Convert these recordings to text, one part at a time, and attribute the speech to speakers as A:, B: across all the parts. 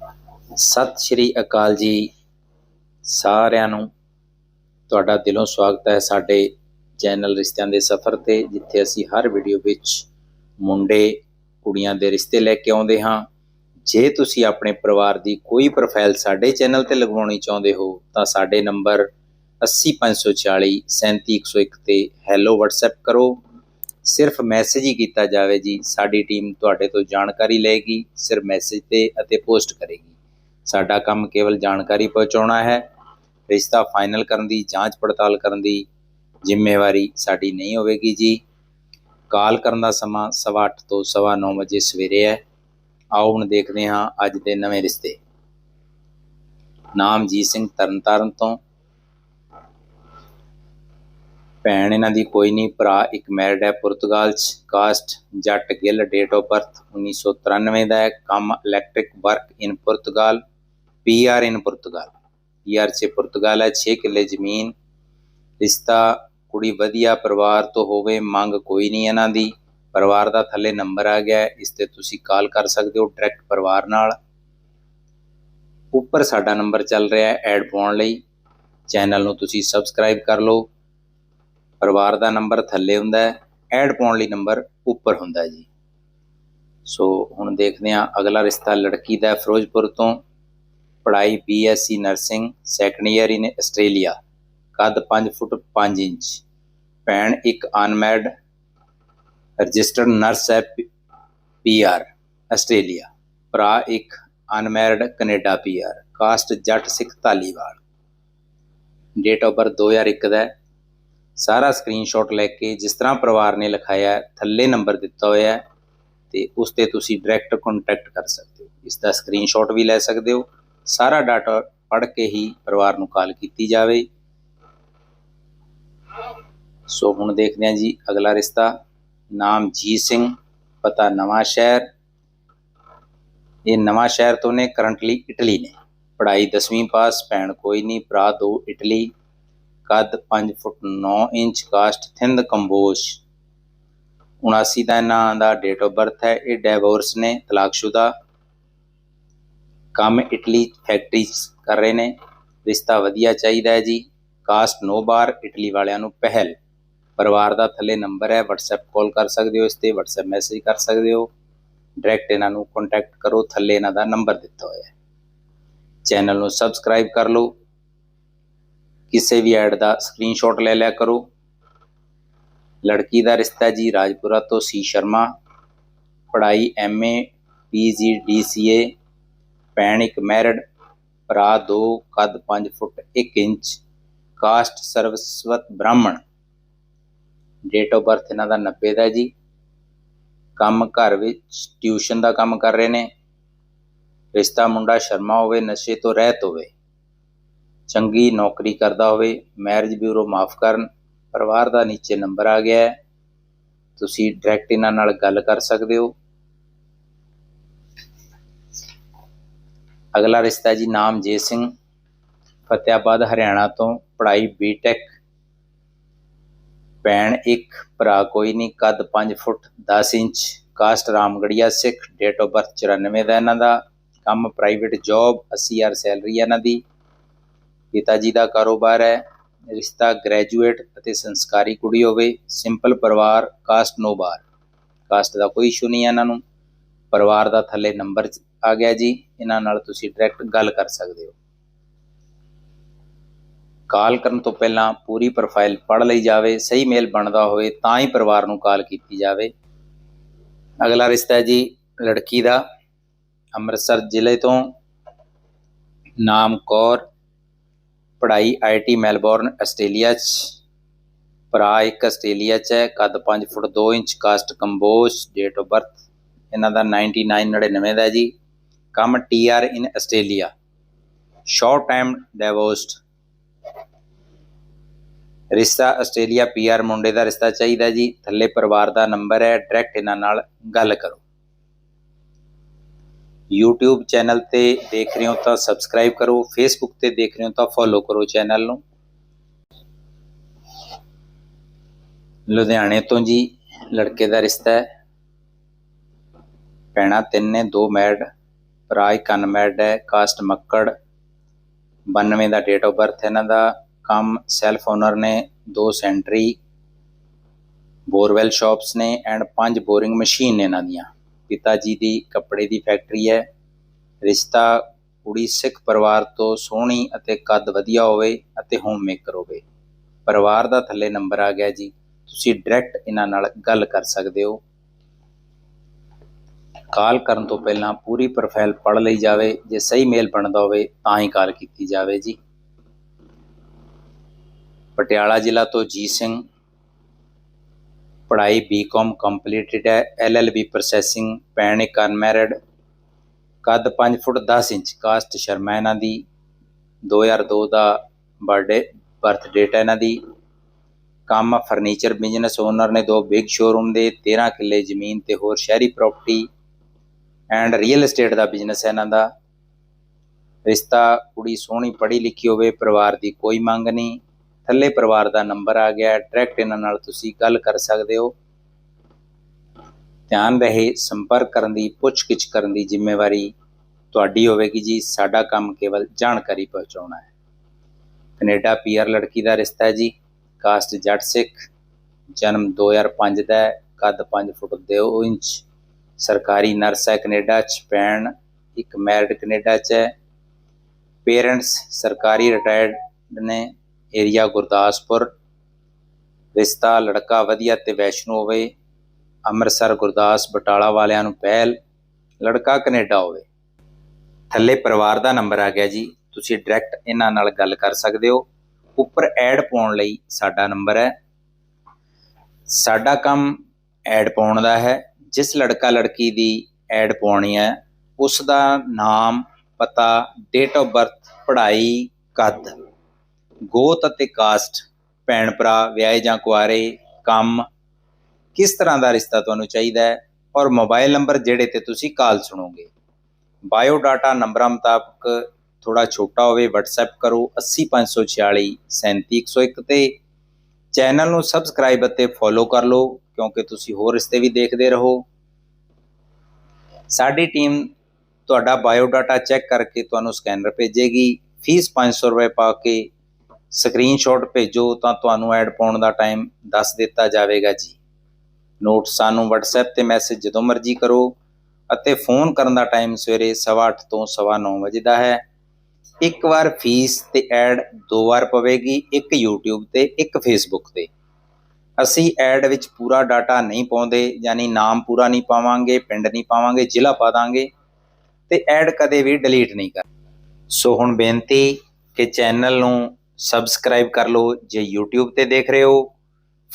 A: ਸਤਿ ਸ਼੍ਰੀ ਅਕਾਲ ਜੀ। ਸਾਰਿਆਂ ਨੂੰ ਤੁਹਾਡਾ ਦਿਲੋਂ ਸਵਾਗਤ ਹੈ ਸਾਡੇ ਚੈਨਲ ਰਿਸ਼ਤਿਆਂ ਦੇ ਸਫ਼ਰ ਤੇ, ਜਿੱਥੇ ਅਸੀਂ ਹਰ ਵੀਡੀਓ ਵਿੱਚ ਮੁੰਡੇ ਕੁੜੀਆਂ ਦੇ ਰਿਸ਼ਤੇ ਲੈ ਕੇ ਆਉਂਦੇ ਹਾਂ। ਜੇ ਤੁਸੀਂ ਆਪਣੇ ਪਰਿਵਾਰ ਦੀ ਕੋਈ ਪ੍ਰੋਫਾਈਲ ਸਾਡੇ ਚੈਨਲ ਤੇ ਲਗਵਾਉਣੀ ਚਾਹੁੰਦੇ ਹੋ, ਤਾਂ ਸਾਡੇ ਨੰਬਰ 80540 37101 ਤੇ ਹੈਲੋ WhatsApp ਕਰੋ। ਸਿਰਫ ਮੈਸੇਜ ਹੀ ਕੀਤਾ ਜਾਵੇ ਜੀ। ਸਾਡੀ ਟੀਮ ਤੁਹਾਡੇ ਤੋਂ ਜਾਣਕਾਰੀ ਲਏਗੀ, ਸਿਰਫ ਮੈਸੇਜ ਤੇ ਅਤੇ ਪੋਸਟ ਕਰੇਗੀ। ਸਾਡਾ ਕੰਮ ਕੇਵਲ ਜਾਣਕਾਰੀ ਪਹੁੰਚਾਉਣਾ ਹੈ। ਰਿਸ਼ਤਾ ਫਾਈਨਲ ਕਰਨ ਦੀ, ਜਾਂਚ ਪੜਤਾਲ ਕਰਨ ਦੀ ਜ਼ਿੰਮੇਵਾਰੀ ਸਾਡੀ ਨਹੀਂ ਹੋਵੇਗੀ ਜੀ। ਕਾਲ ਕਰਨ ਦਾ ਸਮਾਂ ਸਵਾ ਅੱਠ ਤੋਂ ਸਵਾ ਨੌ ਵਜੇ ਸਵੇਰੇ ਹੈ। ਆਓ ਹੁਣ ਦੇਖਦੇ ਹਾਂ ਅੱਜ ਦੇ ਨਵੇਂ ਰਿਸ਼ਤੇ। ਨਾਮ ਜੀਤ ਸਿੰਘ ਤਰਨਤਾਰਨ ਤੋਂ। ਭੈਣ ਇਹਨਾਂ ਦੀ ਕੋਈ ਨਹੀਂ, ਭਰਾ ਇੱਕ ਮੈਰਿਡ ਹੈ ਪੁਰਤਗਾਲ ਚ caste Jat Gill date of birth 1993 ਦਾ ਹੈ, ਕੰਮ electric work in Portugal PR in Portugal. PR ਚ ਪੁਰਤਗਾਲ ਹੈ 6 ਕਿੱਲੇ ਜ਼ਮੀਨ, ਰਿਸ਼ਤਾ ਕੁੜੀ ਵਧੀਆ, ਪਰਿਵਾਰ ਤੋਂ ਹੋਵੇ, ਮੰਗ ਕੋਈ ਨਹੀਂ ਇਹਨਾਂ ਦੀ। ਪਰਿਵਾਰ ਦਾ ਥੱਲੇ ਨੰਬਰ ਆ ਗਿਆ, ਇਸ ਤੇ ਤੁਸੀਂ ਕਾਲ ਕਰ ਸਕਦੇ ਹੋ ਡਾਇਰੈਕਟ ਪਰਿਵਾਰ ਨਾਲ। ਉੱਪਰ ਸਾਡਾ ਨੰਬਰ ਚੱਲ ਰਿਹਾ ਹੈ ਐਡ ਪਾਉਣ ਲਈ। ਚੈਨਲ ਨੂੰ ਤੁਸੀਂ ਸਬਸਕ੍ਰਾਈਬ ਕਰ ਲਓ। ਪਰਿਵਾਰ ਦਾ ਨੰਬਰ ਥੱਲੇ ਹੁੰਦਾ ਹੈ, ਐਡ ਪਾਉਣ ਲਈ ਨੰਬਰ ਉੱਪਰ ਹੁੰਦਾ ਜੀ। ਸੋ ਹੁਣ ਦੇਖਦੇ ਹਾਂ, ਅਗਲਾ ਰਿਸ਼ਤਾ ਲੜਕੀ ਦਾ ਫਿਰੋਜ਼ਪੁਰ ਤੋਂ, ਪੜ੍ਹਾਈ BSc nursing second year in Australia ਕੱਦ 5 ਫੁੱਟ 5 ਇੰਚ, ਭੈਣ ਇੱਕ ਅਨਮੈਰਿਡ ਰਜਿਸਟਰਡ ਨਰਸ ਹੈ ਪੀਆਰ ਆਸਟ੍ਰੇਲੀਆ ਭਰਾ ਇੱਕ unmarried Canada PR caste Jat Sikh Dhaliwal. Date of birth 2001 ਦਾ ਸਾਰਾ ਸਕਰੀਨਸ਼ਾਟ ਲੈ ਕੇ ਜਿਸ ਤਰ੍ਹਾਂ ਪਰਿਵਾਰ ਨੇ ਲਿਖਾਇਆ, ਥੱਲੇ ਨੰਬਰ ਦਿੱਤਾ ਹੋਇਆ ਹੈ ਤੇ ਉਸ ਤੇ ਤੁਸੀਂ ਡਾਇਰੈਕਟ ਕੰਟੈਕਟ ਕਰ ਸਕਦੇ ਹੋ। ਇਸ ਦਾ ਸਕਰੀਨਸ਼ਾਟ ਵੀ ਲੈ ਸਕਦੇ ਹੋ। ਸਾਰਾ ਡਾਟਾ ਪੜ੍ਹ ਕੇ ਹੀ ਪਰਿਵਾਰ ਨੂੰ ਕਾਲ ਕੀਤੀ ਜਾਵੇ। ਸੋ ਹੁਣ ਦੇਖਦੇ ਹਾਂ ਜੀ ਅਗਲਾ ਰਿਸ਼ਤਾ। ਨਾਮ ਜੀਤ ਸਿੰਘ, ਪਤਾ ਨਵਾਂ ਸ਼ਹਿਰ। ਇਹ ਨਵਾਂ ਸ਼ਹਿਰ ਤੋਂ ਨੇ ਕਰੰਟਲੀ ਇਟਲੀ ਨੇ। ਪੜ੍ਹਾਈ 10ਵੀਂ ਪਾਸ, ਭੈਣ ਕੋਈ ਨਹੀਂ, ਭਰਾ ਦੋ ਇਟਲੀ ਕੱਦ 5 foot 9 inch caste Thind Kamboj 79 ਦਾ ਇਹਨਾਂ ਦਾ ਡੇਟ ਆਫ ਬਰਥ ਹੈ। ਇਹ ਡਿਵੋਰਸ ਨੇ, ਤਲਾਕਸ਼ੁਦਾ। ਕੰਮ ਇਟਲੀ ਫੈਕਟਰੀ ਕਰ ਰਹੇ ਨੇ। ਰਿਸ਼ਤਾ ਵਧੀਆ ਚਾਹੀਦਾ ਹੈ ਜੀ। ਕਾਸਟ ਨੋ ਬਾਰ ਇਟਲੀ ਵਾਲਿਆਂ ਨੂੰ ਪਹਿਲ। ਪਰਿਵਾਰ ਦਾ ਥੱਲੇ ਨੰਬਰ ਹੈ। WhatsApp ਕਾਲ ਕਰ ਸਕਦੇ ਹੋ ਇਸ ਤੇ, WhatsApp ਮੈਸੇਜ ਕਰ ਸਕਦੇ ਹੋ। ਡਾਇਰੈਕਟ ਇਹਨਾਂ ਨੂੰ ਕੰਟੈਕਟ ਕਰੋ। ਥੱਲੇ ਇਹਨਾਂ ਦਾ ਨੰਬਰ ਦਿੱਤਾ ਹੋਇਆ ਹੈ। ਚੈਨਲ ਨੂੰ ਸਬਸਕ੍ਰਾਈਬ ਕਰ ਲਓ। ਕਿਸੇ ਵੀ ਐਡ ਦਾ ਸਕਰੀਨਸ਼ਾਟ ਲੈ ਲਿਆ ਕਰੋ। ਲੜਕੀ ਦਾ ਰਿਸ਼ਤਾ ਜੀ ਰਾਜਪੁਰਾ ਤੋਂ ਸੀ ਸ਼ਰਮਾ। ਪੜ੍ਹਾਈ ਐਮਏ ਪੀਜੀ ਡੀਸੀਏ ਭੈਣ ਇੱਕ ਮੈਰਿਡ ਭਰਾ ਦੋ, ਕੱਦ 5 ਫੁੱਟ 1 ਇੰਚ ਕਾਸਟ ਸਰਵਸਵਤ ਬ੍ਰਾਹਮਣ। ਡੇਟ ਆਫ ਬਰਥ ਇਹਨਾਂ ਦਾ 90 ਦਾ ਜੀ। ਕੰਮ ਘਰ ਵਿੱਚ ਟਿਊਸ਼ਨ ਦਾ ਕੰਮ ਕਰ ਰਹੇ ਨੇ। ਰਿਸ਼ਤਾ ਮੁੰਡਾ ਸ਼ਰਮਾ ਹੋਵੇ, ਨਸ਼ੇ ਤੋਂ ਰਹਿਤ ਹੋਵੇ। ਚੰਗੀ ਨੌਕਰੀ ਕਰਦਾ ਹੋਵੇ ਮੈਰਿਜ ਬਿਊਰੋ ਮਾਫ ਕਰਨ, ਪਰਿਵਾਰ ਦਾ ਨੀਚੇ ਨੰਬਰ ਆ ਗਿਆ ਹੈ। ਤੁਸੀਂ ਡਾਇਰੈਕਟ ਇਹਨਾਂ ਨਾਲ ਗੱਲ ਕਰ ਸਕਦੇ ਹੋ। ਅਗਲਾ ਰਿਸ਼ਤਾ ਜੀ ਨਾਮ ਜੇ ਸਿੰਘ, ਫਤਿਆਬਾਦ, ਹਰਿਆਣਾ ਤੋਂ, ਪੜ੍ਹਾਈ ਬੀਟੈਕ ਭੈਣ ਇੱਕ, ਭਰਾ ਕੋਈ ਨਹੀਂ, ਕੱਦ 5 foot 10 inch caste Ramgarhia Sikh date of birth 94 ਦਾ ਇਹਨਾਂ ਦਾ, ਕੰਮ ਪ੍ਰਾਈਵੇਟ ਜੌਬ 80000 ਸੈਲਰੀ ਇਹਨਾਂ ਦੀ। ਪਿਤਾ ਜੀ ਦਾ ਕਾਰੋਬਾਰ ਹੈ, ਰਿਸ਼ਤਾ ਗ੍ਰੈਜੂਏਟ ਅਤੇ ਸੰਸਕਾਰੀ ਕੁੜੀ ਹੋਵੇ ਸਿੰਪਲ ਪਰਿਵਾਰ ਕਾਸਟ ਨੋ ਬਾਰ ਕਾਸਟ ਦਾ ਕੋਈ ਇਸ਼ੂ ਨਹੀਂ ਹੈ ਇਹਨਾਂ ਨੂੰ। ਪਰਿਵਾਰ ਦਾ ਥੱਲੇ ਨੰਬਰ ਆ ਗਿਆ ਜੀ, ਇਹਨਾਂ ਨਾਲ ਤੁਸੀਂ ਡਾਇਰੈਕਟ ਗੱਲ ਕਰ ਸਕਦੇ ਹੋ। ਕਾਲ ਕਰਨ ਤੋਂ ਪਹਿਲਾਂ ਪੂਰੀ ਪ੍ਰੋਫਾਈਲ ਪੜ੍ਹ ਲਈ ਜਾਵੇ, ਸਹੀ ਮੇਲ ਬਣਦਾ ਹੋਵੇ, ਤਾਂ ਹੀ ਪਰਿਵਾਰ ਨੂੰ ਕਾਲ ਕੀਤੀ ਜਾਵੇ। ਅਗਲਾ ਰਿਸ਼ਤਾ ਹੈ ਜੀ, ਲੜਕੀ ਦਾ। ਅੰਮ੍ਰਿਤਸਰ ਜ਼ਿਲ੍ਹੇ ਤੋਂ। ਨਾਮ ਕੌਰ। ਪੜ੍ਹਾਈ ਆਈਟੀ ਮੈਲਬੌਰਨ ਆਸਟ੍ਰੇਲੀਆ 'ਚ। ਭਰਾ ਇੱਕ ਆਸਟ੍ਰੇਲੀਆ 'ਚ ਹੈ, ਕੱਦ 5 foot 2 inch, caste Kamboj date of birth ਇਹਨਾਂ ਦਾ 9999 ਦਾ ਜੀ। ਕੰਮ TR in Australia short time divorced ਰਿਸ਼ਤਾ ਆਸਟ੍ਰੇਲੀਆ ਪੀਆਰ ਮੁੰਡੇ ਦਾ ਰਿਸ਼ਤਾ ਚਾਹੀਦਾ ਜੀ। ਥੱਲੇ ਪਰਿਵਾਰ ਦਾ ਨੰਬਰ ਹੈ ਡਾਇਰੈਕਟ ਇਹਨਾਂ ਨਾਲ ਗੱਲ ਕਰੋ। YouTube ਚੈਨਲ ਤੇ ਦੇਖ ਰਹੇ ਹੋ ਤਾਂ ਸਬਸਕ੍ਰਾਈਬ ਕਰੋ, Facebook ਤੇ ਦੇਖ ਰਹੇ ਹੋ ਤਾਂ ਫੋਲੋ ਕਰੋ ਚੈਨਲ ਨੂੰ। ਲੁਧਿਆਣੇ ਤੋਂ ਜੀ ਲੜਕੇ ਦਾ ਰਿਸ਼ਤਾ ਹੈ। ਭੈਣਾਂ ਤਿੰਨ ਨੇ ਦੋ ਮੈਡ ਭਰਾ ਰਾਜ ਕਨਮੈਡ ਹੈ ਕਾਸਟ ਮੱਕੜ। 92 ਦਾ ਡੇਟ ਆਫ ਬਰਥ ਇਹਨਾਂ ਦਾ। ਕੰਮ ਸੈਲਫ ਓਨਰ ਨੇ, ਦੋ ਸੈਂਟਰੀ ਬੋਰਵੈਲ ਸ਼ਾਪਸ ਨੇ ਐਂਡ ਪੰਜ ਬੋਰਿੰਗ ਮਸ਼ੀਨ ਨੇ ਇਹਨਾਂ ਦੀਆਂ। ਪਿਤਾ ਜੀ ਦੀ ਕੱਪੜੇ ਦੀ ਫੈਕਟਰੀ ਹੈ। ਰਿਸ਼ਤਾ ਕੁੜੀ ਸਿੱਖ ਪਰਿਵਾਰ ਤੋਂ ਸੋਹਣੀ ਅਤੇ ਕੱਦ ਵਧੀਆ ਹੋਵੇ ਅਤੇ ਹੋਮ ਮੇਕਰ ਹੋਵੇ। ਪਰਿਵਾਰ ਦਾ ਥੱਲੇ ਨੰਬਰ ਆ ਗਿਆ ਜੀ। ਤੁਸੀਂ ਡਾਇਰੈਕਟ ਇਹਨਾਂ ਨਾਲ ਗੱਲ ਕਰ ਸਕਦੇ ਹੋ। ਕਾਲ ਕਰਨ ਤੋਂ ਪਹਿਲਾਂ ਪੂਰੀ ਪ੍ਰੋਫਾਈਲ ਪੜ੍ਹ ਲਈ ਜਾਵੇ। ਜੇ ਸਹੀ ਮੇਲ ਬਣਦਾ ਹੋਵੇ ਤਾਂ ਹੀ ਕਾਲ ਕੀਤੀ ਜਾਵੇ ਜੀ। ਪਟਿਆਲਾ ਜ਼ਿਲ੍ਹਾ ਤੋਂ ਜੀ ਸਿੰਘ ਪੜ੍ਹਾਈ ਬੀਕਾਮ ਕੰਪਲੀਟਡ ਹੈ ਐਲਐਲਬੀ ਪ੍ਰੋਸੈਸਿੰਗ ਪੈਣ ਅਨਮੈਰਿਡ ਕੱਦ 5 ਫੁੱਟ 10 ਇੰਚ, ਕਾਸਟ ਸ਼ਰਮਾ ਇਹਨਾਂ ਦੀ 2002 ਦਾ ਬਰਥਡੇ ਬਰਥ ਡੇਟ ਹੈ ਇਹਨਾਂ ਦੀ, ਕੰਮ ਫਰਨੀਚਰ ਬਿਜ਼ਨਸ ਓਨਰ ਨੇ ਦੋ ਬਿਗ ਸ਼ੋਰੂਮ ਦੇ 13 ਕਿੱਲੇ ਜ਼ਮੀਨ ਤੇ ਹੋਰ ਸ਼ਹਿਰੀ ਪ੍ਰਾਪਰਟੀ ਐਂਡ ਰੀਅਲ ਏਸਟੇਟ ਦਾ ਬਿਜ਼ਨਸ ਹੈ ਇਹਨਾਂ ਦਾ, ਰਿਸ਼ਤਾ ਕੁੜੀ ਸੋਹਣੀ ਪੜ੍ਹੀ ਲਿਖੀ ਹੋਵੇ, ਪਰਿਵਾਰ ਦੀ ਕੋਈ ਮੰਗ ਨਹੀਂ ਥੱਲੇ ਪਰਿਵਾਰ ਦਾ ਨੰਬਰ ਆ ਗਿਆ ਡਾਇਰੈਕਟ ਇਹਨਾਂ ਨਾਲ ਤੁਸੀਂ ਗੱਲ ਕਰ ਸਕਦੇ ਹੋ। ਧਿਆਨ ਰਹੇ, ਸੰਪਰਕ ਕਰਨ ਦੀ, ਪੁੱਛਗਿੱਛ ਕਰਨ ਦੀ ਜ਼ਿੰਮੇਵਾਰੀ ਤੁਹਾਡੀ ਹੋਵੇਗੀ ਜੀ। ਸਾਡਾ ਕੰਮ ਕੇਵਲ ਜਾਣਕਾਰੀ ਪਹੁੰਚਾਉਣਾ ਹੈ। ਕੈਨੇਡਾ ਪੀਆਰ ਲੜਕੀ ਦਾ ਰਿਸ਼ਤਾ ਹੈ ਜੀ। ਕਾਸਟ ਜੱਟ ਸਿੱਖ। ਜਨਮ 2005 ਦਾ ਹੈ। ਕੱਦ 5 ਫੁੱਟ 2 ਇੰਚ। ਸਰਕਾਰੀ ਨਰਸ ਹੈ ਕੈਨੇਡਾ ਚ। ਪੈਣ ਇੱਕ ਮੈਰਿਡ ਕੈਨੇਡਾ ਚ ਹੈ। ਪੇਰੈਂਟਸ ਸਰਕਾਰੀ ਰਿਟਾਇਰਡ ਨੇ। ਏਰੀਆ ਗੁਰਦਾਸਪੁਰ, ਰਿਸ਼ਤਾ, ਲੜਕਾ ਵਧੀਆ ਤੇ ਵੈਸ਼ਨੂ ਹੋਵੇ, ਅੰਮ੍ਰਿਤਸਰ, ਗੁਰਦਾਸ, ਬਟਾਲਾ ਵਾਲਿਆਂ ਨੂੰ ਪਹਿਲ, ਲੜਕਾ ਕੈਨੇਡਾ ਹੋਵੇ। ਥੱਲੇ ਪਰਿਵਾਰ ਦਾ ਨੰਬਰ ਆ ਗਿਆ ਜੀ, ਤੁਸੀਂ ਡਾਇਰੈਕਟ ਇਹਨਾਂ ਨਾਲ ਗੱਲ ਕਰ ਸਕਦੇ ਹੋ। ਉੱਪਰ ਐਡ ਪਾਉਣ ਲਈ ਸਾਡਾ ਨੰਬਰ ਹੈ। ਸਾਡਾ ਕੰਮ ਐਡ ਪਾਉਣ ਦਾ ਹੈ। ਜਿਸ ਲੜਕਾ ਲੜਕੀ ਦੀ ਐਡ ਪਾਉਣੀ ਹੈ ਉਸ ਦਾ ਨਾਮ, ਪਤਾ ਡੇਟ ਆਫ ਬਰਥ ਪੜ੍ਹਾਈ, ਕੱਦ। ਗੋਤ ਅਤੇ ਕਾਸਟ, ਭੈਣ ਭਰਾ, ਵਿਆਹੇ ਜਾਂ ਕੁਆਰੇ, ਕੰਮ, ਕਿਸ ਤਰ੍ਹਾਂ ਦਾ ਰਿਸ਼ਤਾ ਤੁਹਾਨੂੰ ਚਾਹੀਦਾ ਹੈ ਔਰ ਮੋਬਾਈਲ ਨੰਬਰ ਜਿਹੜੇ ਤੇ ਤੁਸੀਂ ਕਾਲ ਸੁਣੋਗੇ। ਬਾਇਓ ਡਾਟਾ ਨੰਬਰਾਂ ਮੁਤਾਬਕ ਥੋੜਾ ਛੋਟਾ ਹੋਵੇ, WhatsApp ਕਰੋ 80546 37101 ਤੇ ਚੈਨਲ ਨੂੰ ਸਬਸਕ੍ਰਾਈਬ ਅਤੇ ਫੋਲੋ ਕਰ ਲਓ ਕਿਉਂਕਿ ਤੁਸੀਂ ਹੋਰ ਰਿਸ਼ਤੇ ਵੀ ਦੇਖਦੇ ਰਹੋ। ਸਾਡੀ ਟੀਮ ਤੁਹਾਡਾ ਬਾਇਓ ਡਾਟਾ ਚੈੱਕ ਕਰਕੇ ਤੁਹਾਨੂੰ ਸਕੈਨਰ ਭੇਜੇਗੀ, ਫੀਸ 500 ਰੁਪਏ ਪਾ ਕੇ ਸਕਰੀਨਸ਼ਾਟ ਭੇਜੋ ਤਾਂ ਤੁਹਾਨੂੰ ਐਡ ਪਾਉਣ ਦਾ ਟਾਈਮ ਦੱਸ ਦਿੱਤਾ ਜਾਵੇਗਾ ਜੀ। ਨੋਟ ਸਾਨੂੰ WhatsApp ਤੇ ਮੈਸੇਜ ਜਦੋਂ ਮਰਜ਼ੀ ਕਰੋ ਅਤੇ ਫੋਨ ਕਰਨ ਦਾ ਟਾਈਮ ਸਵੇਰੇ 8:30 ਤੋਂ 9:30 ਵਜੇ ਦਾ ਹੈ। ਇੱਕ ਵਾਰ ਫੀਸ ਤੇ ਐਡ ਦੋ ਵਾਰ ਪਵੇਗੀ, ਇੱਕ YouTube ਤੇ, ਇੱਕ Facebook ਤੇ। ਅਸੀਂ ਐਡ ਵਿੱਚ ਪੂਰਾ ਡਾਟਾ ਨਹੀਂ ਪਾਉਂਦੇ, ਯਾਨੀ ਨਾਮ ਪੂਰਾ ਨਹੀਂ ਪਾਵਾਂਗੇ, ਪਿੰਡ ਨਹੀਂ ਪਾਵਾਂਗੇ, ਜ਼ਿਲ੍ਹਾ ਪਾ ਦਾਂਗੇ ਤੇ ਐਡ ਕਦੇ ਵੀ ਡਿਲੀਟ ਨਹੀਂ ਕਰ ਸੋ ਹੁਣ ਬੇਨਤੀ ਕਿ ਚੈਨਲ ਨੂੰ ਸਬਸਕ੍ਰਾਈਬ ਕਰ ਲਓ, ਜੇ YouTube ਤੇ ਦੇਖ ਰਹੇ ਹੋ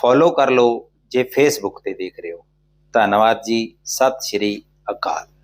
A: ਫੋਲੋ ਕਰ ਲਓ, ਜੇ Facebook ਤੇ ਦੇਖ ਰਹੇ ਹੋ। ਧੰਨਵਾਦ ਜੀ, ਸਤਿ ਸ਼੍ਰੀ ਅਕਾਲ।